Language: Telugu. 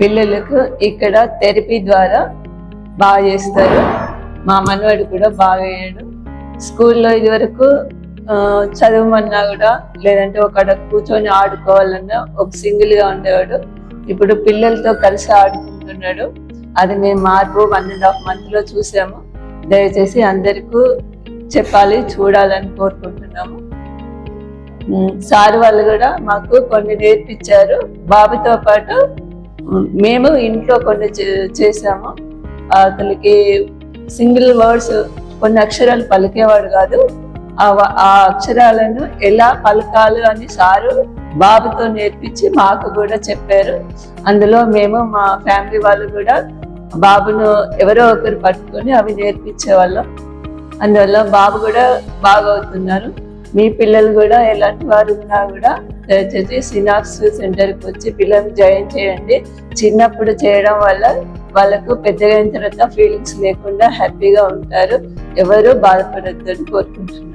పిల్లలకు ఇక్కడ థెరపీ ద్వారా బాగా చేస్తారు. మా మనవాడు కూడా బాగా అయ్యాడు. స్కూల్లో ఇదివరకు చదవమన్నా కూడా లేదంటే ఒకడ కూర్చొని ఆడుకోవాలన్నా ఒక సింగిల్గా ఉండేవాడు. ఇప్పుడు పిల్లలతో కలిసి ఆడుకుంటున్నాడు. అది మేము మార్పు వన్ అండ్ హాఫ్ మంత్లో చూసాము. దయచేసి అందరికీ చెప్పాలి చూడాలని కోరుకుంటున్నాము. సార్ వాళ్ళు కూడా మాకు కొన్ని నేర్పించారు. బాబుతో పాటు మేము ఇంట్లో కొన్ని చే- చేసాము అతనికి సింగిల్ వర్డ్స్ కొన్ని అక్షరాలు పలికేవాడు కాదు. ఆ ఆ అక్షరాలను ఎలా పలకాలి అని సారు బాబుతో నేర్పించి మాకు కూడా చెప్పారు. అందులో మేము మా ఫ్యామిలీ వాళ్ళు కూడా బాబును ఎవరో ఒకరు పట్టుకొని అవి నేర్పించే వాళ్ళం అందువల్ల బాబు కూడా బాగా అవుతున్నారు. మీ పిల్లలు కూడా ఎలాంటి వారు ఉన్నా కూడా దయచేసి సినాప్స్ సెంటర్కి వచ్చి పిల్లల్ని జాయిన్ చేయండి. చిన్నప్పుడు చేయడం వల్ల వాళ్ళకు పెద్దగైన తర్వాత ఫీలింగ్స్ లేకుండా హ్యాపీగా ఉంటారు. ఎవరు బాధపడద్దని కోరుకుంటున్నాం